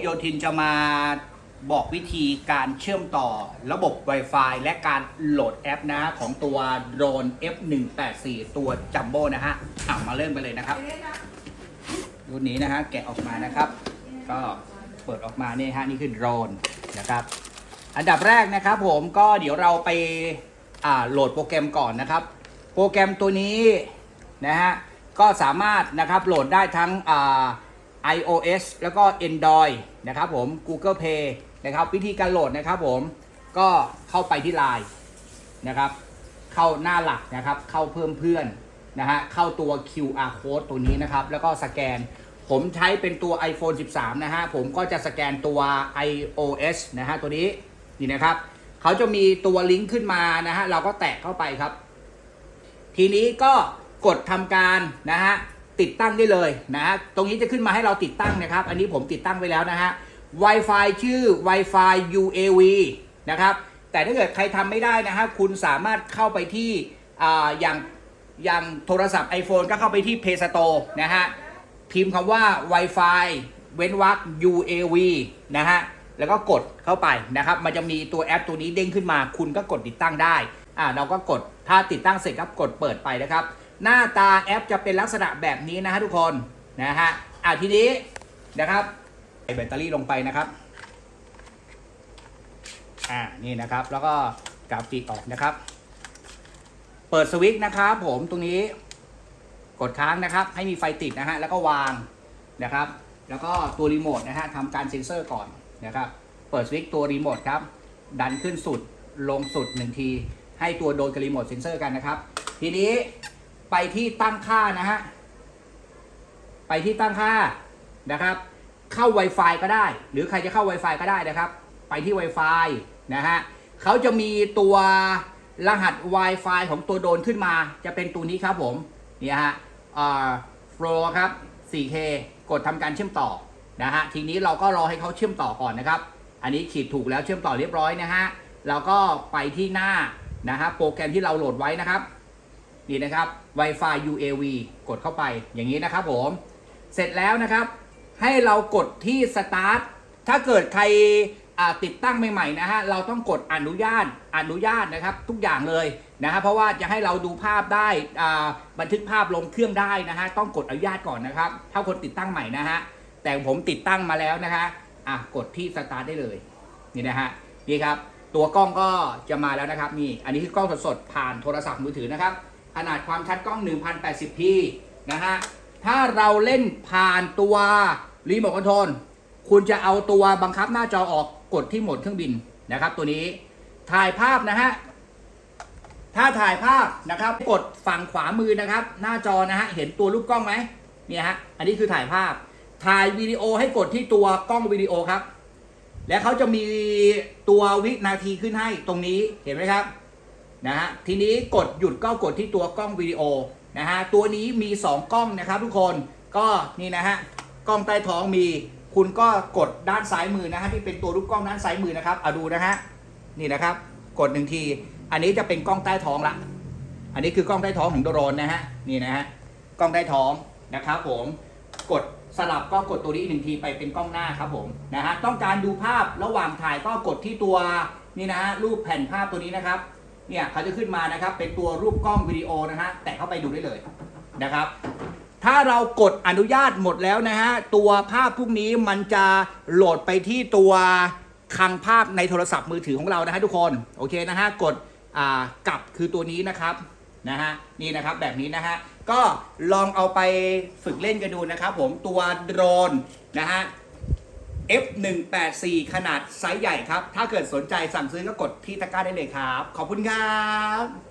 โยทินจะมาบอกวิธีการเชื่อมต่อระบบ Wi-Fi และการโหลดแอปนะของตัวโดรน F184 ตัวจัมโบ้นะฮะอะมาเริ่มไปเลยนะครับ รุ่นนี้นะฮะแกะออกมานะครับ ก็เปิดออกมาเนี่ยฮะนี่คือโดรนนะครับ อันดับแรกนะครับผมก็เดี๋ยวเราไปอ่าโหลดโปรแกรมก่อนนะครับ โปรแกรมตัวนี้นะฮะก็สามารถนะครับโหลดได้ทั้งอ่า iOS แล้วก็ Android นะครับผม Google Play นะครับ วิธีการโหลดนะครับผมก็เข้าไปที่ Line นะครับ เข้าหน้าหลักนะครับ เข้าเพิ่มเพื่อนนะฮะเข้าตัว QR code ตัวนี้นะครับ แล้วก็สแกน ผมใช้เป็นตัว iPhone 13 นะฮะ ผมก็จะสแกนตัว iOS นะฮะ ตัวนี้นี่นะครับเขาจะมีตัวลิงก์ขึ้นมานะฮะ เราก็แตะเข้าไปครับ ทีนี้ก็กดทำการนะฮะ ติดตั้งได้เลยนะฮะตรงนี้จะขึ้นมาให้เราติดตั้งนะครับ อันนี้ผมติดตั้งไว้แล้วนะฮะ Wi-Fi ชื่อ Wi-Fi UAV นะครับ แต่ถ้าเกิดใครทำไม่ได้นะฮะคุณสามารถเข้าไปที่อ่าอย่างอย่างโทรศัพท์ iPhone ก็เข้าไปที่ Play Store นะฮะ พิมพ์คำว่า Wi-Fi เว้นวรรค UAV นะฮะ แล้วก็กดเข้าไปนะครับ มันจะมีตัวแอปตัวนี้เด้งขึ้นมา คุณก็กดติดตั้งได้ อ่า เราก็กด ถ้าติดตั้งเสร็จครับ กดเปิดไปนะครับ หน้าตาแอปจะเป็นลักษณะแบบนี้นะฮะทุกคนนะฮะอ่าทีนี้นะครับใส่แบตเตอรี่ลงไปนะครับอ่านี่นะครับ แล้วก็กราฟิกออกนะครับ เปิดสวิตช์นะครับ ผมตรงนี้กดค้างนะครับ ให้มีไฟติดนะฮะแล้วก็วางนะครับ แล้วก็ตัวรีโมทนะฮะทำการเซ็นเซอร์ก่อนนะครับ เปิดสวิตช์ตัวรีโมทครับ ดันขึ้นสุดลงสุดหนึ่งที ให้ตัวโดนกับรีโมทเซ็นเซอร์กันนะครับ ทีนี้ ไปที่ตั้งค่านะฮะ ไปที่ตั้งค่านะครับ เข้า Wi-Fi ก็ได้ หรือใครจะเข้า Wi-Fi ก็ได้นะครับ ไปที่ Wi-Fi นะฮะเขาจะมีตัวรหัส Wi-Fi ของตัวโดนขึ้นมา จะเป็นตัวนี้ครับผม เนี่ยฮะอ่า Flow ครับ 4K กดทำการเชื่อมต่อนะฮะ ทีนี้เราก็รอให้เขาเชื่อมต่อก่อนนะครับ อันนี้ขีดถูกแล้วเชื่อมต่อเรียบร้อยนะฮะ เราก็ไปที่หน้านะฮะโปรแกรมที่เราโหลดไว้นะครับ นี่นะครับ Wi-Fi UAV กดเข้าไปอย่างนี้นะครับผม เสร็จแล้วนะครับ ให้เรากดที่ Start ถ้าเกิดใครติดตั้งใหม่ๆนะฮะเราต้องกดอนุญาตอนุญาตนะครับทุกอย่างเลยนะฮะเพราะว่าจะให้เราดูภาพได้บันทึกภาพลงเครื่องได้นะฮะต้องกดอนุญาตก่อนนะครับถ้าคนติดตั้งใหม่นะฮะแต่ผมติดตั้งมาแล้วนะฮะอะกดที่ Start ได้เลยนี่นะฮะนี่ครับตัวกล้องก็จะมาแล้วนะครับนี่อันนี้คือกล้องสดๆผ่านโทรศัพท์มือถือนะครับ ขนาดความชัดกล้อง 1080p นะฮะ ถ้าเราเล่นผ่านตัวรีโมทคอนโทรลคุณจะเอาตัวบังคับหน้าจอออกกดที่โหมดเครื่องบินนะครับ ตัวนี้ถ่ายภาพนะฮะ ถ้าถ่ายภาพนะครับ กดฝั่งขวามือนะครับ หน้าจอนะฮะ เห็นตัวรูปกล้องไหมเนี่ยฮะ อันนี้คือถ่ายภาพ ถ่ายวิดีโอให้กดที่ตัวกล้องวิดีโอครับ และเขาจะมีตัววินาทีขึ้นให้ตรงนี้เห็นไหมครับ นะฮะทีนี้กดหยุดก็กดที่ตัวกล้องวิดีโอนะฮะตัวนี้มี 2 กล้องนะครับทุกคนก็นี่นะฮะกล้องใต้ท้องมี คุณก็กดด้านซ้ายมือนะฮะที่เป็นตัวรูปกล้องด้านซ้ายมือนะครับเอาดูนะฮะนี่นะครับ กดหนึ่งที อันนี้จะเป็นกล้องใต้ท้องละอันนี้คือกล้องใต้ท้องของโดรนนะฮะนี่นะฮะกล้องใต้ท้องนะครับผมกดสลับก็กดตัวนี้หนึ่งทีไปเป็นกล้องหน้าครับผมนะฮะต้องการดูภาพระหว่างถ่ายก็กดที่ตัวนี่นะฮะรูปแผ่นภาพตัวนี้นะครับ เนี่ยเขาจะขึ้นมานะครับ เป็นตัวรูปกล้องวิดีโอนะฮะ แตะเข้าไปดูได้เลยนะครับ ถ้าเรากดอนุญาตหมดแล้วนะฮะ ตัวภาพพวกนี้มันจะโหลดไปที่ตัวคลังภาพในโทรศัพท์มือถือของเรานะฮะทุกคน โอเคนะฮะ กดอ่ากลับคือตัวนี้นะครับนะฮะนี่นะครับแบบนี้นะฮะก็ลองเอาไปฝึกเล่นกันดูนะครับผมตัวโดรนนะฮะ F184 ขนาดไซส์ใหญ่ครับ ถ้าเกิดสนใจสั่งซื้อก็กดที่ตะกร้าได้เลยครับ ขอบคุณครับ